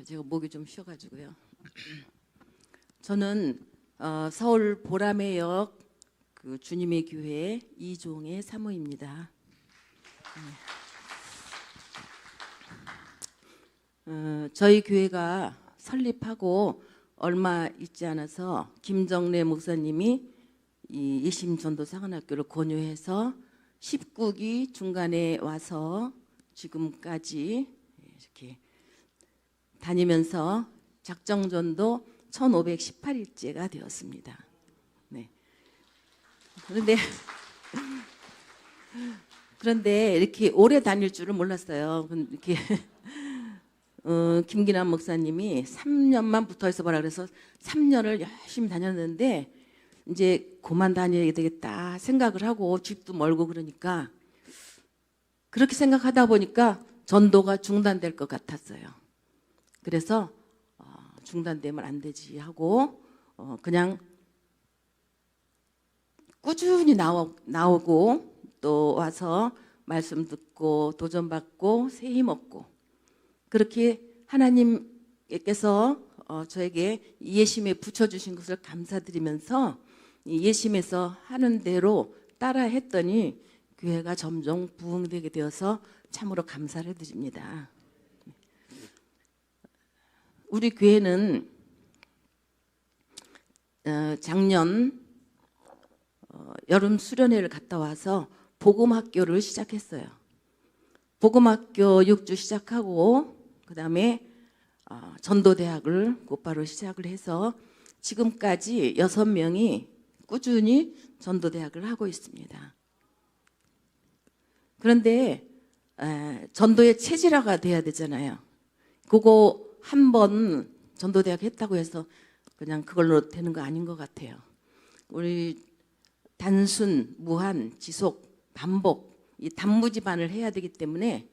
네, 제가 목이 좀 쉬어가지고요. 저는 어, 서울 보라매역 그 주님의 교회 이종의 사모입니다. 네. 어, 저희 교회가 설립하고 얼마 있지 않아서 김정래 목사님이 이 예심 전도 사관학교를 권유해서 19기 중간에 와서 지금까지 이렇게 다니면서 작정전도 1518일째가 되었습니다. 네. 그런데 그런데 이렇게 오래 다닐 줄은 몰랐어요. 이렇게 어, 김기남 목사님이 3년만 붙어 있어 봐라 그래서 3년을 열심히 다녔는데 이제 그만 다녀야 되겠다 생각을 하고 집도 멀고 그러니까 그렇게 생각하다 보니까 전도가 중단될 것 같았어요. 그래서 어, 중단되면 안 되지 하고 어, 그냥 꾸준히 나오, 나오고 또 와서 말씀 듣고 도전 받고 새 힘 얻고 그렇게 하나님께서 어, 저에게 예심에 붙여주신 것을 감사드리면서 이 예심에서 하는 대로 따라 했더니 교회가 점점 부흥되게 되어서 참으로 감사를 드립니다. 우리 교회는 어, 작년 어, 여름 수련회를 갔다 와서 복음학교를 시작했어요. 복음학교 6주 시작하고 그 다음에 어, 전도대학을 곧바로 시작을 해서 지금까지 여섯 명이 꾸준히 전도대학을 하고 있습니다. 그런데 에, 전도의 체질화가 돼야 되잖아요. 그거 한 번 전도대학 했다고 해서 그냥 그걸로 되는 거 아닌 것 같아요. 우리 단순, 무한, 지속, 반복 이 단무지반을 해야 되기 때문에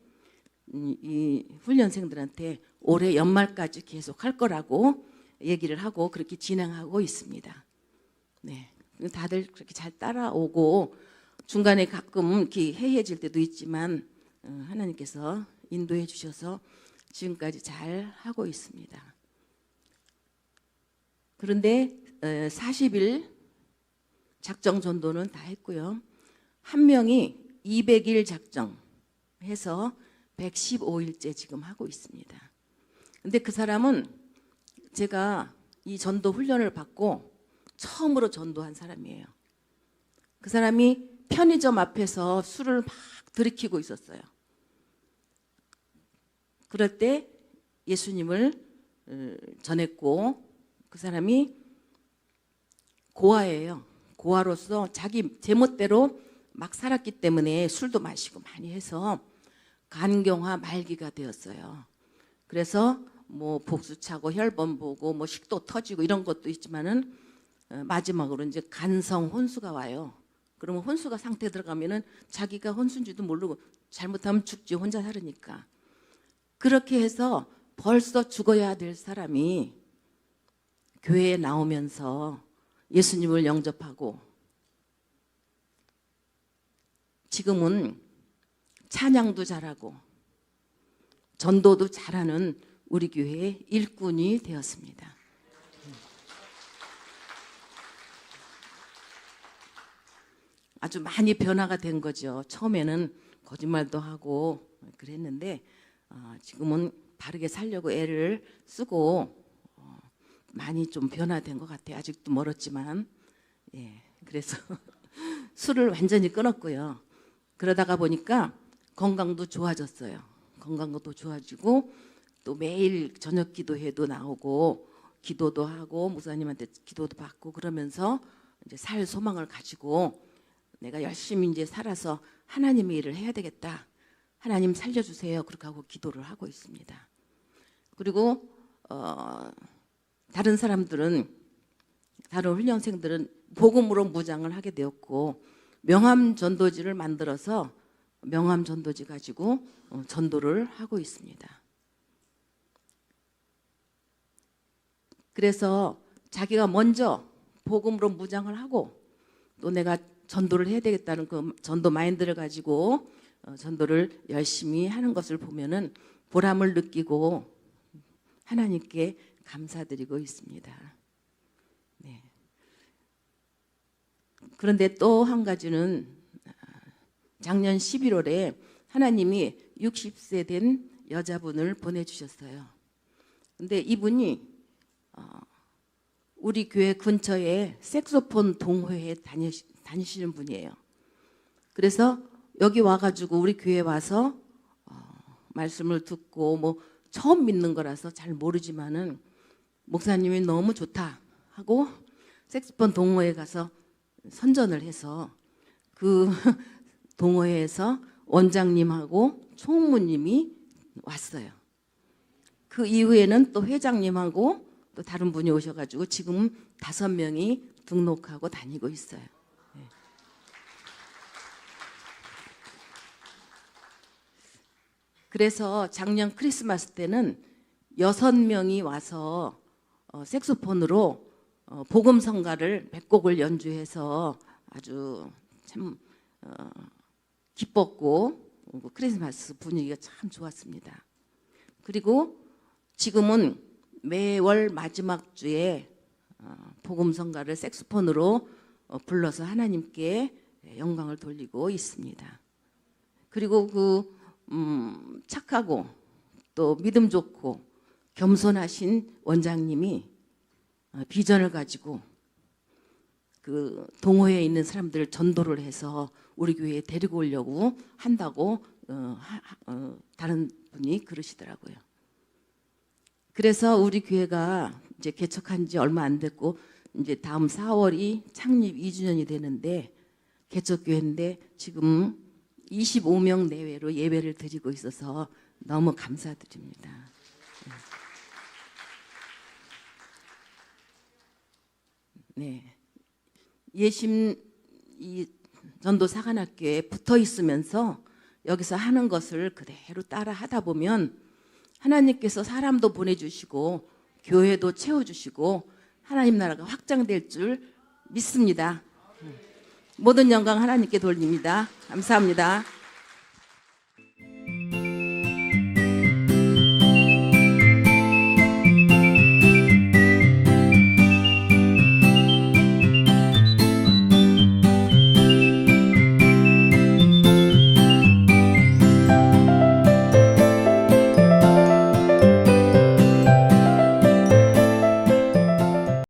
이, 이 훈련생들한테 올해 연말까지 계속 할 거라고 얘기를 하고 그렇게 진행하고 있습니다. 네, 다들 그렇게 잘 따라오고 중간에 가끔 이렇게 해이해질 때도 있지만 어, 하나님께서 인도해 주셔서 지금까지 잘 하고 있습니다. 그런데 40일 작정 전도는 다 했고요. 한 명이 200일 작정 해서 115일째 지금 하고 있습니다. 근데 그 사람은 제가 이 전도 훈련을 받고 처음으로 전도한 사람이에요. 그 사람이 편의점 앞에서 술을 막 들이키고 있었어요. 그럴 때 예수님을 어, 전했고 그 사람이 고아예요. 고아로서 자기 제멋대로 막 살았기 때문에 술도 마시고 많이 해서 간경화 말기가 되었어요. 그래서 뭐 복수 차고 혈번 보고 뭐 식도 터지고 이런 것도 있지만은 어, 마지막으로 이제 간성 혼수가 와요. 그러면 혼수가 상태 들어가면은 자기가 혼수인지도 모르고 잘못하면 죽지 혼자 살으니까 그렇게 해서 벌써 죽어야 될 사람이 교회에 나오면서 예수님을 영접하고 지금은 찬양도 잘하고 전도도 잘하는 우리 교회의 일꾼이 되었습니다. 아주 많이 변화가 된 거죠. 처음에는 거짓말도 하고 그랬는데 어, 지금은 바르게 살려고 애를 쓰고 어, 많이 좀 변화된 것 같아요. 아직도 멀었지만 예, 그래서 술을 완전히 끊었고요. 그러다가 보니까 건강도 좋아졌어요. 건강도 좋아지고 또 매일 저녁 기도회도 나오고 기도도 하고 목사님한테 기도도 받고 그러면서 이제 살 소망을 가지고 내가 열심히 이제 살아서 하나님의 일을 해야 되겠다. 하나님 살려주세요. 그렇게 하고 기도를 하고 있습니다. 그리고 어, 다른 사람들은 다른 훈련생들은 복음으로 무장을 하게 되었고 명함 전도지를 만들어서 명함 전도지 가지고 어, 전도를 하고 있습니다. 그래서 자기가 먼저 복음으로 무장을 하고 또 내가 전도를 해야 되겠다는 그 전도 마인드를 가지고 어, 전도를 열심히 하는 것을 보면은 보람을 느끼고 하나님께 감사드리고 있습니다. 네. 그런데 또 한 가지는 아, 작년 11월에 하나님이 60세 된 여자분을 보내주셨어요. 근데 이분이 어, 우리 교회 근처에 색소폰 동호회에 다니, 다니시는 분이에요. 그래서 여기 와가지고 우리 교회 와서 어, 말씀을 듣고 뭐 처음 믿는 거라서 잘 모르지만은 목사님이 너무 좋다 하고 색소폰 동호회 가서 선전을 해서 그 동호회에서 원장님하고 총무님이 왔어요. 그 이후에는 또 회장님하고 또 다른 분이 오셔가지고 지금 다섯 명이 등록하고 다니고 있어요. 네. 그래서 작년 크리스마스 때는 여섯 명이 와서 어, 색소폰으로 어, 복음 성가를 몇 곡을 연주해서 아주 참 어, 기뻤고 어, 크리스마스 분위기가 참 좋았습니다. 그리고 지금은 매월 마지막 주에 어, 복음 성가를 색소폰으로 어, 불러서 하나님께 영광을 돌리고 있습니다. 그리고 그 음, 착하고 또 믿음 좋고 겸손하신 원장님이 어, 비전을 가지고 그 동호회에 있는 사람들을 전도를 해서 우리 교회에 데리고 오려고 한다고 어, 어, 다른 분이 그러시더라고요. 그래서 우리 교회가 이제 개척한 지 얼마 안 됐고 이제 다음 4월이 창립 2주년이 되는데 개척 교회인데 지금 25명 내외로 예배를 드리고 있어서 너무 감사드립니다. 네. 예심 이 전도 사관학교에 붙어 있으면서 여기서 하는 것을 그대로 따라 하다 보면 하나님께서 사람도 보내주시고 교회도 채워주시고 하나님 나라가 확장될 줄 믿습니다. 모든 영광 하나님께 돌립니다. 감사합니다.